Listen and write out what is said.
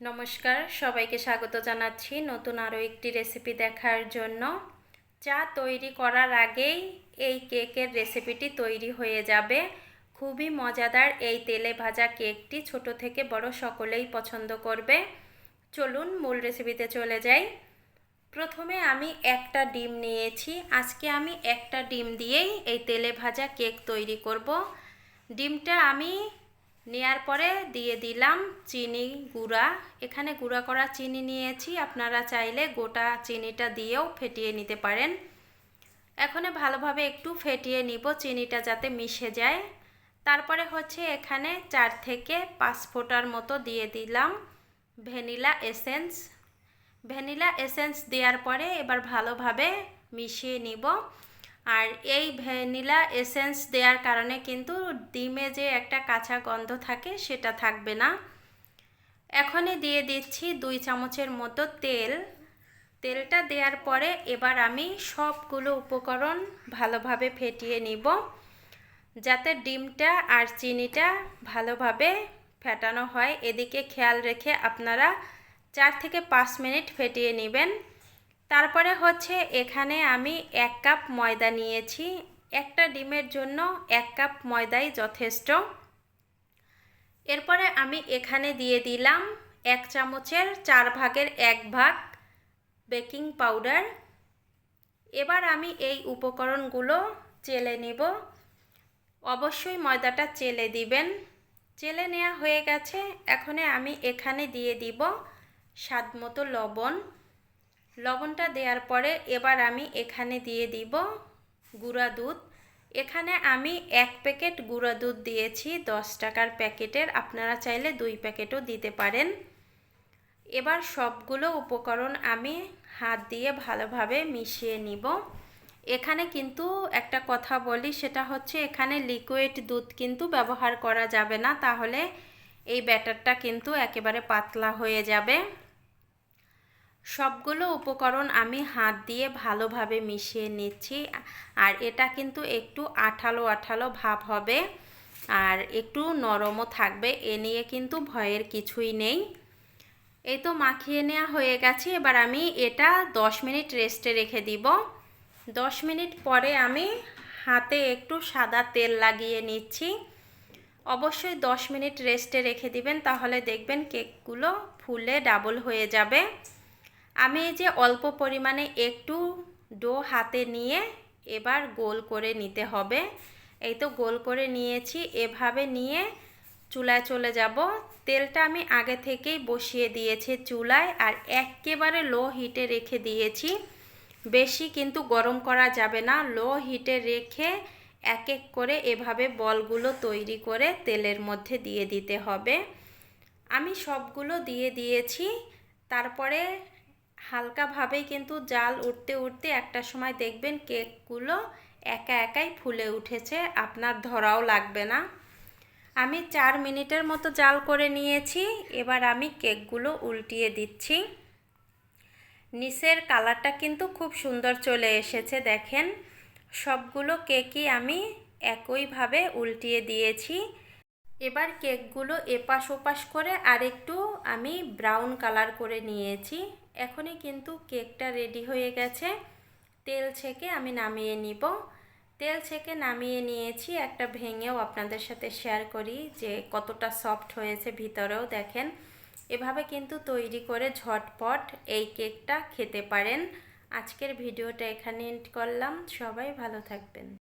নমস্কার, সবাইকে স্বাগত জানাচ্ছি নতুন আরও একটি রেসিপি দেখার জন্য। চা তৈরি করার আগেই এই কেকের রেসিপিটি তৈরি হয়ে যাবে। খুবই মজাদার এই তেলে ভাজা কেকটি ছোট থেকে বড় সকলেই পছন্দ করবে। চলুন মূল রেসিপিতে চলে যাই। প্রথমে আমি একটা ডিম নিয়েছি। আজকে আমি একটা ডিম দিয়েই এই তেলে ভাজা কেক তৈরি করব। ডিমটা আমি নেয়ার পরে দিয়ে দিলাম চিনি গুঁড়া। এখানে গুঁড়া করা চিনি নিয়েছি। আপনারা চাইলে গোটা চিনিটা দিয়েও ফেটিয়ে নিতে পারেন। এখানে ভালোভাবে একটু ফেটিয়ে নিব, চিনিটা যাতে মিশে যায়। তারপরে হচ্ছে এখানে চার থেকে পাঁচ ফোটার মতো দিয়ে দিলাম ভ্যানিলা এসেন্স। ভ্যানিলা এসেন্স দেওয়ার পরে এবার ভালোভাবে মিশিয়ে নিব। আর এই ভ্যানিলা এসেন্স দেওয়ার কারণে কিন্তু ডিমে যে একটা কাঁচা গন্ধ থাকে, সেটা থাকবে না। এখনই দিয়ে দিচ্ছি দুই চামচের মতো তেল। তেলটা দেওয়ার পরে এবার আমি সবগুলো উপকরণ ভালোভাবে ফেটিয়ে নিব, যাতে ডিমটা আর চিনিটা ভালোভাবে ফেটানো হয়। এদিকে খেয়াল রেখে আপনারা চার থেকে পাঁচ মিনিট ফেটিয়ে নেবেন। তারপরে হচ্ছে এখানে আমি এক কাপ ময়দা নিয়েছি। একটা ডিমের জন্য এক কাপ ময়দাই যথেষ্ট। এরপরে আমি এখানে দিয়ে দিলাম এক চামচের চার ভাগের এক ভাগ বেকিং পাউডার। এবার আমি এই উপকরণগুলো চেলে নিব। অবশ্যই ময়দাটা চেলে দিবেন। চেলে নেওয়া হয়ে গেছে। এখনে আমি এখানে দিয়ে দিব স্বাদ মতো লবণ। লবণটা দেওয়ার পরে এবার আমি এখানে দিয়ে দিব গুঁড়া দুধ। এখানে আমি এক প্যাকেট গুঁড়া দুধ দিয়েছি, দশ টাকার প্যাকেটের। আপনারা চাইলে দুই প্যাকেটও দিতে পারেন। এবার সবগুলো উপকরণ আমি হাত দিয়ে ভালোভাবে মিশিয়ে নিব। এখানে কিন্তু একটা কথা বলি, সেটা হচ্ছে এখানে লিকুইড দুধ কিন্তু ব্যবহার করা যাবে না, তাহলে এই ব্যাটারটা কিন্তু একেবারে পাতলা হয়ে যাবে। সবগুলো উপকরণ আমি হাত দিয়ে ভালোভাবে মিশিয়ে নিচ্ছি, আর এটা কিন্তু একটু আঠালো আঠালো ভাব হবে, আর একটু নরমও থাকবে, এ নিয়ে কিন্তু ভয়ের কিছুই নেই। এই তো মাখিয়ে নেওয়া হয়ে গেছে, এবার আমি এটা দশ মিনিট রেস্টে রেখে দিব। দশ মিনিট পরে আমি হাতে একটু সাদা তেল লাগিয়ে নিচ্ছি। অবশ্যই দশ মিনিট রেস্টে রেখে দিবেন, তাহলে দেখবেন কেকগুলো ফুলে ডাবল হয়ে যাবে। আমি এই যে অল্প পরিমাণে একটু ডো হাতে নিয়ে এবার গোল করে নিতে হবে। এই তো গোল করে নিয়েছি। এভাবে নিয়ে চুলায় চলে যাব। তেলটা আমি আগে থেকেই বসিয়ে দিয়েছি চুলায় আর একেবারে লো হিটে রেখে দিয়েছি। বেশি কিন্তু গরম করা যাবে না। লো হিটে রেখে এক এক করে এভাবে বলগুলো তৈরি করে তেলের মধ্যে দিয়ে দিতে হবে। আমি সবগুলো দিয়ে দিয়েছি। তারপরে হালকাভাবেই কিন্তু জাল উঠতে উঠতে একটা সময় দেখবেন কেকগুলো একা একাই ফুলে উঠেছে, আপনার ধরাও লাগবে না। আমি চার মিনিটের মতো জাল করে নিয়েছি, এবার আমি কেকগুলো উল্টিয়ে দিচ্ছি। নিচের কালারটা কিন্তু খুব সুন্দর চলে এসেছে, দেখেন। সবগুলো কেকই আমি একইভাবে উল্টিয়ে দিয়েছি। এবার কেকগুলো এপাশ ওপাশ করে আরেকটু আমি ব্রাউন কালার করে নিয়েছি। এখনই কিন্তু কেকটা রেডি হয়ে গেছে। তেল ছেঁকে আমি নামিয়ে নিব। তেল ছেঁকে নামিয়ে নিয়েছি। একটা ভেঙেও আপনাদের সাথে শেয়ার করি যে কতটা সফট হয়েছে ভিতরেও দেখেন। এভাবে কিন্তু তৈরি করে ঝটপট এই কেকটা খেতে পারেন। আজকের ভিডিওটা এখানে এন্ড করলাম। সবাই ভালো থাকবেন।